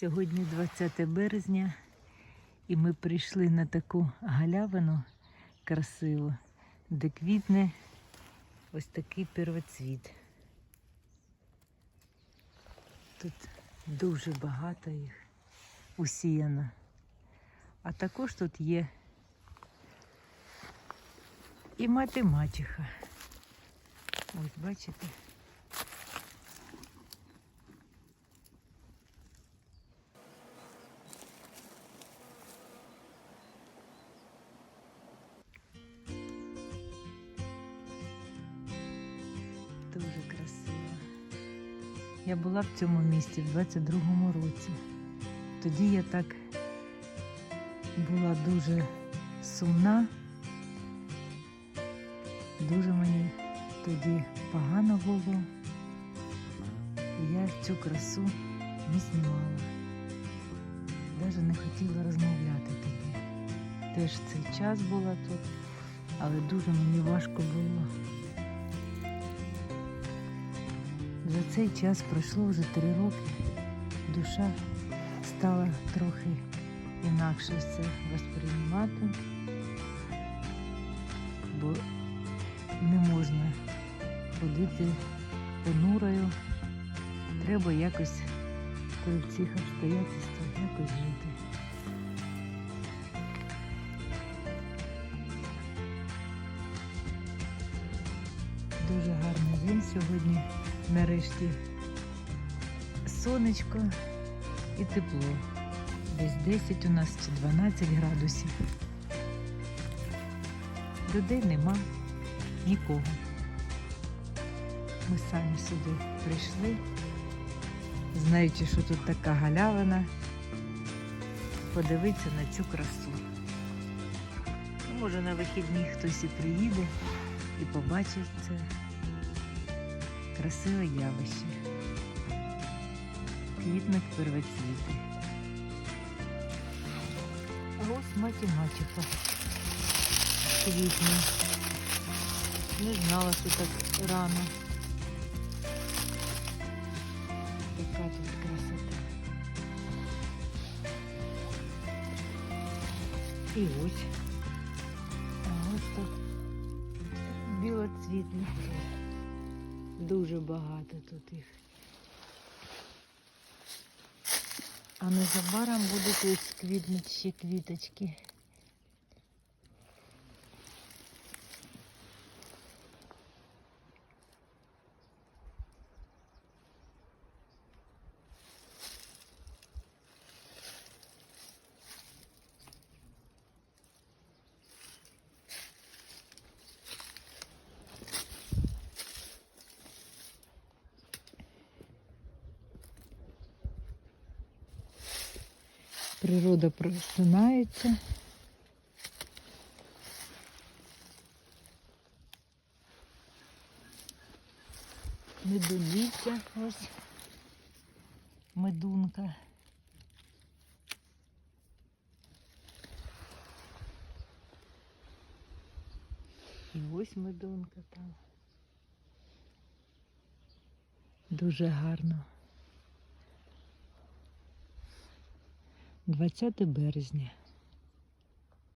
Сьогодні 20 березня, і ми прийшли на таку галявину красиву, де квітне ось такий первоцвіт. Тут дуже багато їх усіяно. А також тут є і мати мачеха. Ось бачите. Дуже красиво. Я була в цьому місті в 22-му році. Тоді я так була дуже сумна. Дуже мені тоді погано було. Я цю красу не знімала. Навіть не хотіла розмовляти тоді. Теж цей час була тут, але дуже мені важко було. За цей час пройшло вже три роки. Душа стала трохи інакше це восприймати, бо не можна ходити понурою. Треба якось при цих обстоятельствах якось жити. Дуже гарний день сьогодні. Нарешті сонечко і тепло. Десь 10 у нас чи 12 градусів. Людей нема, нікого. Ми самі сюди прийшли, знаючи, що тут така галявина, подивитися на цю красу. Може на вихідні хтось і приїде і побачить це красиве явище. Квітник первоцвіти. А ось мать і Не знала, що так рано. Яка тут красота. І ось. А ось тут білоцвітних. Дуже багато тут їх. А незабаром будуть ось квітнуть ще квіточки. Природа просинається. Медуниця ось медунка. І ось медунка там. Дуже гарно. 20 березня.